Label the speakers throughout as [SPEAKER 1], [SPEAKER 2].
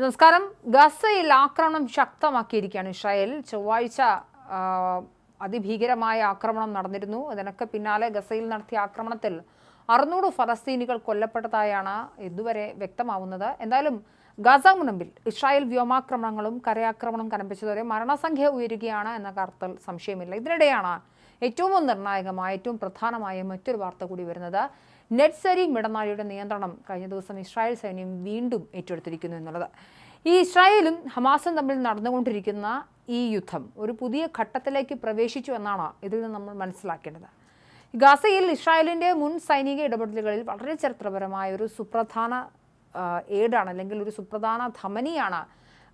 [SPEAKER 1] നമസ്കാരം. ഗസയിൽ ആക്രമണം ശക്തമാക്കിയിരിക്കുകയാണ് ഇസ്രായേൽ. ചൊവ്വാഴ്ച അതിഭീകരമായ ആക്രമണം നടന്നിരുന്നു. അതിനൊക്കെ പിന്നാലെ ഗസയിൽ നടത്തിയ ആക്രമണത്തിൽ അറുന്നൂറ് ഫലസ്തീനികൾ കൊല്ലപ്പെട്ടതായാണ് ഇതുവരെ വ്യക്തമാവുന്നത്. എന്തായാലും ഗസ മുനമ്പിൽ ഇസ്രായേൽ വ്യോമാക്രമണങ്ങളും കരയാക്രമണം കനപ്പിച്ചതോടെ മരണസംഖ്യ ഉയരുകയാണ് എന്ന കാര്യത്തിൽ സംശയമില്ല. ഇതിനിടെയാണ് ഏറ്റവും നിർണായകമായ ഏറ്റവും പ്രധാനമായ മറ്റൊരു വാർത്ത കൂടി വരുന്നത് നെറ്റ്സരി മിടനാഴിയുടെ നിയന്ത്രണം കഴിഞ്ഞ ദിവസം ഇസ്രായേൽ സൈന്യം വീണ്ടും ഏറ്റെടുത്തിരിക്കുന്നു എന്നുള്ളത്. ഈ ഇസ്രായേലും ഹമാസും തമ്മിൽ നടന്നുകൊണ്ടിരിക്കുന്ന ഈ യുദ്ധം ഒരു പുതിയ ഘട്ടത്തിലേക്ക് പ്രവേശിച്ചു എന്നാണ് ഇതിൽ നിന്ന് നമ്മൾ മനസ്സിലാക്കേണ്ടത്. ഗാസയിൽ ഇസ്രായേലിന്റെ മുൻ സൈനിക ഇടപെടലുകളിൽ വളരെ ചരിത്രപരമായ ഒരു സുപ്രധാന ഏടാണ് അല്ലെങ്കിൽ ഒരു സുപ്രധാന ധമനിയാണ്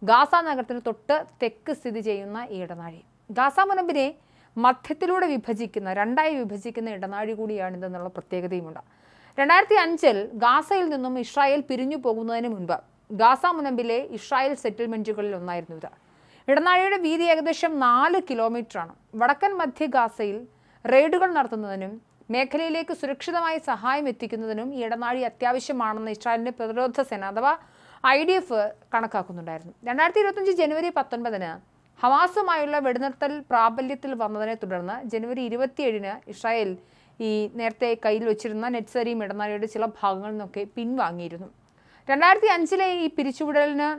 [SPEAKER 1] ഗാസ നഗരത്തിന് തൊട്ട് തെക്ക് സ്ഥിതി ചെയ്യുന്ന ഈ ഇടനാഴി. ഗാസ മുനമ്പിനെ മധ്യത്തിലൂടെ വിഭജിക്കുന്ന രണ്ടായി വിഭജിക്കുന്ന ഇടനാഴി കൂടിയാണിതെന്നുള്ള പ്രത്യേകതയുമുണ്ട്. രണ്ടായിരത്തി അഞ്ചിൽ ഗാസയിൽ നിന്നും ഇസ്രായേൽ പിരിഞ്ഞു പോകുന്നതിന് മുൻപ് ഗാസ മുനമ്പിലെ ഇസ്രായേൽ സെറ്റിൽമെന്റുകളിൽ ഒന്നായിരുന്നു ഇത്. ഇടനാഴിയുടെ വീതി ഏകദേശം നാല് കിലോമീറ്ററാണ്. വടക്കൻ മധ്യ ഗാസയിൽ റെയ്ഡുകൾ നടത്തുന്നതിനും മേഖലയിലേക്ക് സുരക്ഷിതമായി സഹായം എത്തിക്കുന്നതിനും ഈ ഇടനാഴി അത്യാവശ്യമാണെന്ന് ഇസ്രായേലിന്റെ പ്രതിരോധ സേന അഥവാ ഐ ഡി എഫ് കണക്കാക്കുന്നുണ്ടായിരുന്നു. രണ്ടായിരത്തി ഇരുപത്തഞ്ച് ജനുവരി പത്തൊൻപതിന് ഹമാസുമായുള്ള വെടിനിർത്തൽ പ്രാബല്യത്തിൽ വന്നതിനെ തുടർന്ന് ജനുവരി ഇരുപത്തിയേഴിന് ഇസ്രായേൽ ഈ നേരത്തെ കയ്യിൽ വെച്ചിരുന്ന നെറ്റ്സരി ഇടനാഴിയുടെ ചില ഭാഗങ്ങളിൽ നിന്നൊക്കെ പിൻവാങ്ങിയിരുന്നു. രണ്ടായിരത്തി അഞ്ചിലെ ഈ പിരിച്ചുവിടലിന്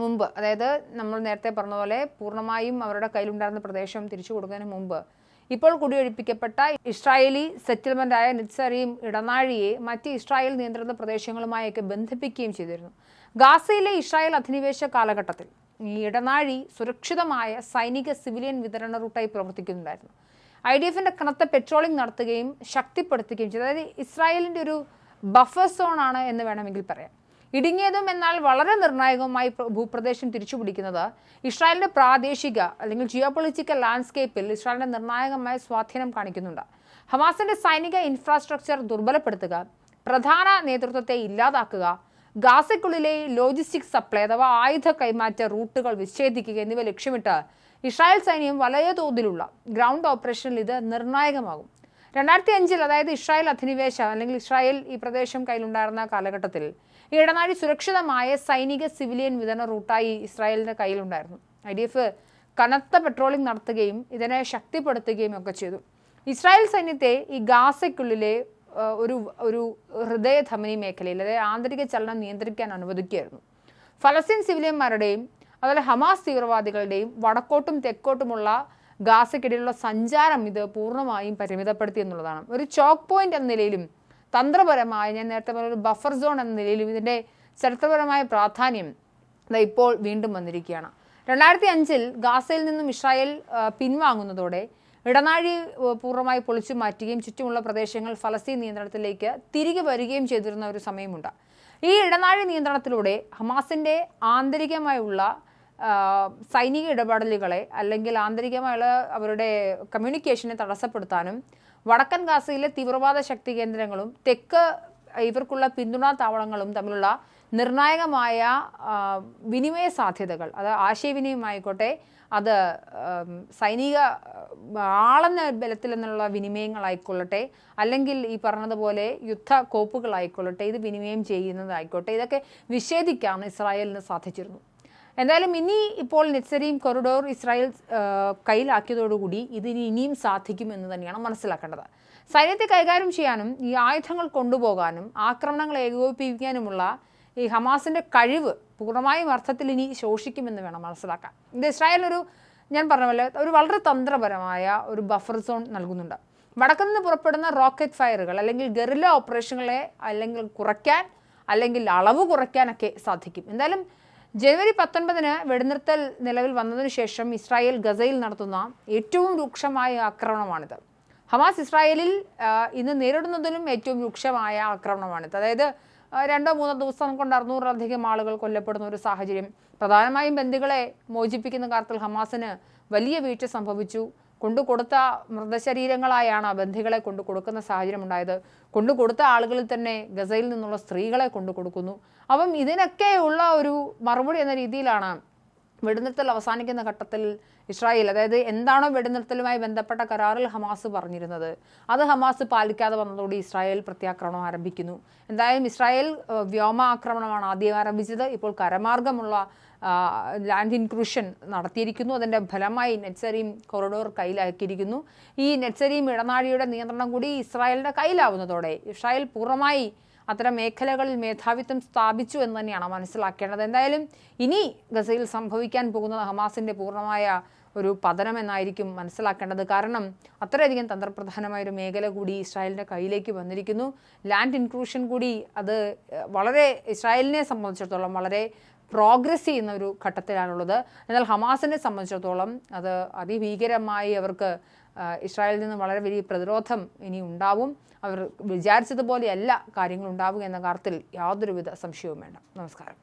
[SPEAKER 1] മുമ്പ് അതായത് നമ്മൾ നേരത്തെ പറഞ്ഞ പോലെ പൂർണമായും അവരുടെ കയ്യിലുണ്ടായിരുന്ന പ്രദേശം തിരിച്ചു കൊടുക്കുന്നതിന് മുമ്പ് ഇപ്പോൾ കുടിയൊഴിപ്പിക്കപ്പെട്ട ഇസ്രായേലി സെറ്റിൽമെന്റായ നിറ്റ്സറിയും ഇടനാഴിയെ മറ്റ് ഇസ്രായേൽ നിയന്ത്രിത പ്രദേശങ്ങളുമായൊക്കെ ബന്ധിപ്പിക്കുകയും ചെയ്തിരുന്നു. ഗാസയിലെ ഇസ്രായേൽ അധിനിവേശ കാലഘട്ടത്തിൽ ഈ ഇടനാഴി സുരക്ഷിതമായ സൈനിക സിവിലിയൻ വിതരണ റൂട്ടായി പ്രവർത്തിക്കുന്നുണ്ടായിരുന്നു. ഐ ഡി എഫിന്റെ കനത്ത പെട്രോളിംഗ് നടത്തുകയും ശക്തിപ്പെടുത്തുകയും ചെയ്തു. അതായത് ഇസ്രായേലിന്റെ ഒരു ബഫർ സോൺ ആണ് എന്ന് വേണമെങ്കിൽ പറയാം. ഇടുങ്ങിയതും എന്നാൽ വളരെ നിർണായകവുമായി ഭൂപ്രദേശം തിരിച്ചുപിടിക്കുന്നത് ഇസ്രായേലിന്റെ പ്രാദേശിക അല്ലെങ്കിൽ ജിയോ പൊളിറ്റിക്കൽ ലാൻഡ്സ്കേപ്പിൽ ഇസ്രായേലിന്റെ നിർണായകമായ സ്വാധീനം കാണിക്കുന്നുണ്ട്. ഹമാസിന്റെ സൈനിക ഇൻഫ്രാസ്ട്രക്ചർ ദുർബലപ്പെടുത്തുക പ്രധാന നേതൃത്വത്തെ ഇല്ലാതാക്കുക ഗാസയ്ക്കുള്ളിലെ ലോജിസ്റ്റിക് സപ്ലൈ അഥവാ ആയുധ കൈമാറ്റ റൂട്ടുകൾ വിച്ഛേദിക്കുക എന്നിവ ലക്ഷ്യമിട്ട് ഇസ്രായേൽ സൈന്യം വലിയ തോതിലുള്ള ഗ്രൗണ്ട് ഓപ്പറേഷനിൽ ഇത് നിർണായകമാകും. രണ്ടായിരത്തി അഞ്ചിൽ അതായത് ഇസ്രായേൽ അധിനിവേശം അല്ലെങ്കിൽ ഇസ്രായേൽ ഈ പ്രദേശം കയ്യിലുണ്ടായിരുന്ന കാലഘട്ടത്തിൽ ഈ ഇടനാഴി സുരക്ഷിതമായ സൈനിക സിവിലിയൻ വിതരണ റൂട്ടായി ഇസ്രായേലിന്റെ കയ്യിലുണ്ടായിരുന്നു. ഐ ഡി എഫ് കനത്ത പെട്രോളിംഗ് നടത്തുകയും ഇതിനെ ശക്തിപ്പെടുത്തുകയും ഒക്കെ ചെയ്തു. ഇസ്രായേൽ സൈന്യത്തെ ഈ ഗാസയ്ക്കുള്ളിലെ ഒരു ഒരു ഹൃദയധമനി മേഖലയിൽ അതായത് ആന്തരിക ചലനം നിയന്ത്രിക്കാൻ അനുവദിക്കുകയായിരുന്നു. ഫലസ്തീൻ സിവിലിയന്മാരുടെയും അതുപോലെ ഹമാസ് തീവ്രവാദികളുടെയും വടക്കോട്ടും തെക്കോട്ടുമുള്ള ഗാസയ്ക്കിടയിലുള്ള സഞ്ചാരം ഇത് പൂർണമായും പരിമിതപ്പെടുത്തി എന്നുള്ളതാണ്. ഒരു ചോക്ക് പോയിന്റ് എന്ന നിലയിലും തന്ത്രപരമായ ഞാൻ നേരത്തെ പറഞ്ഞ ഒരു ബഫർ സോൺ എന്ന നിലയിലും ഇതിന്റെ ചരിത്രപരമായ പ്രാധാന്യം ഇപ്പോൾ വീണ്ടും വന്നിരിക്കുകയാണ്. രണ്ടായിരത്തി അഞ്ചിൽ ഗാസയിൽ നിന്നും ഇസ്രായേൽ പിൻവാങ്ങുന്നതോടെ ഇടനാഴി പൂർണമായി പൊളിച്ചു മാറ്റുകയും ചുറ്റുമുള്ള പ്രദേശങ്ങൾ ഫലസ്തീൻ നിയന്ത്രണത്തിലേക്ക് തിരികെ വരികയും ചെയ്തിരുന്ന ഒരു സമയമുണ്ട്. ഈ ഇടനാഴി നിയന്ത്രണത്തിലൂടെ ഹമാസിന്റെ ആന്തരികമായുള്ള സൈനിക ഇടപെടലുകളെ അല്ലെങ്കിൽ ആന്തരികമായുള്ള അവരുടെ കമ്മ്യൂണിക്കേഷനെ തടസ്സപ്പെടുത്താനും വടക്കൻ ഗാസയിലെ തീവ്രവാദ ശക്തി കേന്ദ്രങ്ങളും തെക്ക് ഇവർക്കുള്ള പിന്തുണാ താവളങ്ങളും തമ്മിലുള്ള നിർണായകമായ വിനിമയ സാധ്യതകൾ അത് ആശയവിനിമയമായിക്കോട്ടെ അത് സൈനിക ആളെന്ന ബലത്തിൽ നിന്നുള്ള വിനിമയങ്ങളായിക്കൊള്ളട്ടെ അല്ലെങ്കിൽ ഈ പറഞ്ഞതുപോലെ യുദ്ധ കോപ്പുകളായിക്കൊള്ളട്ടെ ഇത് വിനിമയം ചെയ്യുന്നതായിക്കോട്ടെ ഇതൊക്കെ നിഷേധിക്കാൻ ഇസ്രായേലിന് സാധിച്ചിരുന്നു. എന്തായാലും ഇനി ഇപ്പോൾ നെറ്റ്സരിയും കൊറിഡോർ ഇസ്രായേൽ കയ്യിലാക്കിയതോടുകൂടി ഇതിന് ഇനിയും സാധിക്കുമെന്ന് തന്നെയാണ് മനസ്സിലാക്കേണ്ടത്. സൈന്യത്തെ കൈകാര്യം ചെയ്യാനും ഈ ആയുധങ്ങൾ കൊണ്ടുപോകാനും ആക്രമണങ്ങൾ ഏകോപിപ്പിക്കാനുമുള്ള ഈ ഹമാസിന്റെ കഴിവ് പൂർണമായും അർത്ഥത്തിൽ ഇനി ശോഷിക്കുമെന്ന് വേണം മനസ്സിലാക്കാൻ. ഇത് ഇസ്രായേൽ ഒരു ഞാൻ പറഞ്ഞ പോലെ ഒരു വളരെ തന്ത്രപരമായ ഒരു ബഫർ സോൺ നൽകുന്നുണ്ട്. വടക്കു നിന്ന് പുറപ്പെടുന്ന റോക്കറ്റ് ഫയറുകൾ അല്ലെങ്കിൽ ഗറില്ല ഓപ്പറേഷനുകളെ അല്ലെങ്കിൽ കുറയ്ക്കാൻ അല്ലെങ്കിൽ അളവ് കുറയ്ക്കാനൊക്കെ സാധിക്കും. എന്തായാലും ജനുവരി പത്തൊൻപതിന് വെടിനിർത്തൽ നിലവിൽ വന്നതിന് ശേഷം ഇസ്രായേൽ ഗസയിൽ നടത്തുന്ന ഏറ്റവും രൂക്ഷമായ ആക്രമണമാണിത്. ഹമാസ് ഇസ്രായേലിൽ ഇന്ന് നേരിടുന്നതിലും ഏറ്റവും രൂക്ഷമായ ആക്രമണമാണ് അതായത് രണ്ടോ മൂന്നോ ദിവസം കൊണ്ട് അറുന്നൂറിലധികം ആളുകൾ കൊല്ലപ്പെടുന്ന ഒരു സാഹചര്യം. പ്രധാനമായും ബന്ധുക്കളെ മോചിപ്പിക്കുന്ന കാര്യത്തിൽ ഹമാസിന് വലിയ വീഴ്ച സംഭവിച്ചു. കൊണ്ടുകൊടുത്ത മൃതശരീരങ്ങളായാണ് ബന്ധികളെ കൊണ്ടു കൊടുക്കുന്ന സാഹചര്യം ഉണ്ടായത് കൊണ്ടു കൊടുത്ത ആളുകളിൽ തന്നെ ഗസയിൽ നിന്നുള്ള സ്ത്രീകളെ കൊണ്ടു കൊടുക്കുന്നു അപ്പം ഇതിനൊക്കെയുള്ള ഒരു മറുപടി എന്ന രീതിയിലാണ് വെടിനിർത്തൽ അവസാനിക്കുന്ന ഘട്ടത്തിൽ ഇസ്രായേൽ അതായത് എന്താണോ വെടിനിർത്തലുമായി ബന്ധപ്പെട്ട കരാറിൽ ഹമാസ് പറഞ്ഞിരുന്നത് അത് ഹമാസ് പാലിക്കാതെ വന്നതോടെ ഇസ്രായേൽ പ്രത്യാക്രമണം ആരംഭിക്കുന്നു. എന്തായാലും ഇസ്രായേൽ വ്യോമാക്രമണമാണ് ആദ്യം ആരംഭിച്ചത്. ഇപ്പോൾ കരമാർഗമുള്ള ലാൻഡ് ഇൻക്രൂഷൻ നടത്തിയിരിക്കുന്നു. അതിന്റെ ഫലമായി നെറ്റ്സരീം കൊറിഡോർ കയ്യിലാക്കിയിരിക്കുന്നു. ഈ നെറ്റ്സരീം ഇടനാഴിയുടെ നിയന്ത്രണം കൂടി ഇസ്രായേലിന്റെ കയ്യിലാവുന്നതോടെ ഇസ്രായേൽ പൂർണമായി അത്തരം മേഖലകളിൽ മേധാവിത്വം സ്ഥാപിച്ചു എന്ന് തന്നെയാണ് മനസ്സിലാക്കേണ്ടത്. എന്തായാലും ഇനി ഗസയിൽ സംഭവിക്കാൻ പോകുന്നത് ഹമാസിന്റെ പൂർണമായ ഒരു പതനം എന്നായിരിക്കും മനസ്സിലാക്കേണ്ടത്. കാരണം അത്രയധികം തന്ത്രപ്രധാനമായ ഒരു മേഖല കൂടി ഇസ്രായേലിന്റെ കയ്യിലേക്ക് വന്നിരിക്കുന്നു. ലാൻഡ് ഇൻക്ലൂഷൻ കൂടി അത് വളരെ ഇസ്രായേലിനെ സംബന്ധിച്ചിടത്തോളം വളരെ പ്രോഗ്രസ് ചെയ്യുന്ന ഒരു ഘട്ടത്തിലാണുള്ളത്. എന്നാൽ ഹമാസിനെ സംബന്ധിച്ചിടത്തോളം അത് അതിഭീകരമായി അവർക്ക് ഇസ്രായേലിൽ നിന്ന് വളരെ വലിയ പ്രതിരോധം ഇനി ഉണ്ടാവും. അവർ വിചാരിച്ചതുപോലെയല്ല കാര്യങ്ങൾ ഉണ്ടാവുക എന്ന കാര്യത്തിൽ യാതൊരുവിധ സംശയവും വേണ്ട. നമസ്കാരം.